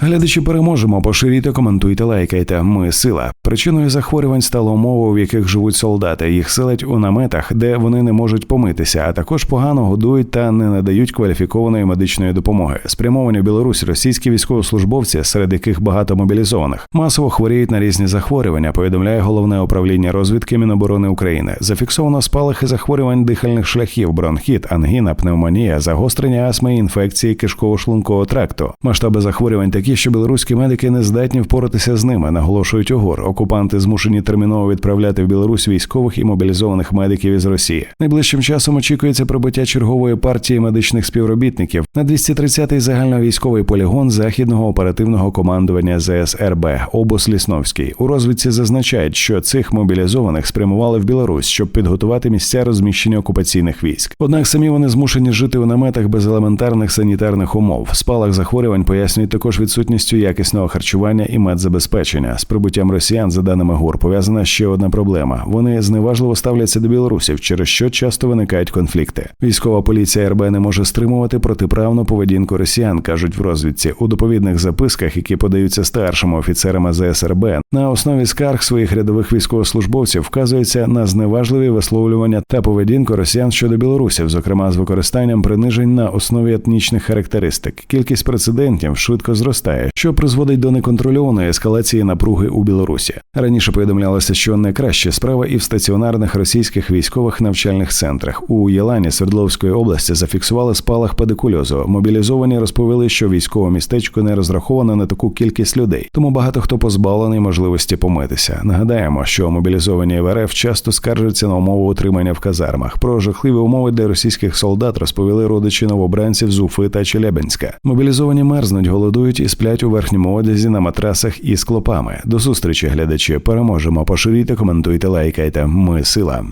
Глядачі переможемо, поширюйте, коментуйте, лайкайте. Ми сила. Причиною захворювань стала умова, в яких живуть солдати. Їх селять у наметах, де вони не можуть помитися, а також погано годують та не надають кваліфікованої медичної допомоги. Спрямовані Білорусь російські військовослужбовці, серед яких багато мобілізованих, масово хворіють на різні захворювання. Повідомляє головне управління розвідки Міноборони України. Зафіксовано спалахи захворювань дихальних шляхів, бронхіт, ангіна, пневмонія, загострення астми, інфекції кишково-шлункового тракту. Масштаби захворювань такі, що білоруські медики не здатні впоратися з ними, наголошують УГОР. Окупанти змушені терміново відправляти в Білорусь військових і мобілізованих медиків із Росії. Найближчим часом очікується прибуття чергової партії медичних співробітників на 230-й загальновійськовий полігон західного оперативного командування ЗСРБ обус Лісновський. У розвідці зазначають, що цих мобілізованих спрямували в Білорусь, щоб підготувати місця розміщення окупаційних військ. Однак самі вони змушені жити у наметах без елементарних санітарних умов. Спалах захворювань пояснюють також відсутністю якісного харчування і медзабезпечення. З прибуттям росіян, за даними ГУР, пов'язана ще одна проблема. Вони зневажливо ставляться до білорусів, через що часто виникають конфлікти. Військова поліція РБ не може стримувати протиправну поведінку росіян, кажуть в розвідці у доповідних записках, які подаються старшими офіцерами ЗСРБ. На основі скарг своїх рядових військовослужбовців вказується на зневажливі висловлювання та поведінку росіян щодо білорусів, зокрема з використанням принижень на основі етнічних характеристик. Кількість прецедентів швидко зростає, що призводить до неконтрольованої ескалації напруги у Білорусі. Раніше повідомлялося, що не краще справа і в стаціонарних російських військових навчальних центрах у Єлані Свердловської області зафіксували спалах педикульозу. Мобілізовані розповіли, що військове містечко не розраховано на таку кількість людей, тому багато хто позбавлений можливості помитися. Нагадаємо, що мобілізовані в РФ часто скаржаться на умови утримання в казармах. Про жахливі умови для російських солдат розповіли родичі новобранців з Уфи та Челябинська. Мобілізовані мерзнуть, голодують і сплять у верхньому одязі на матрасах із клопами. До зустрічі, глядачі. Переможемо. Поширюйте, коментуйте, лайкайте. Ми сила.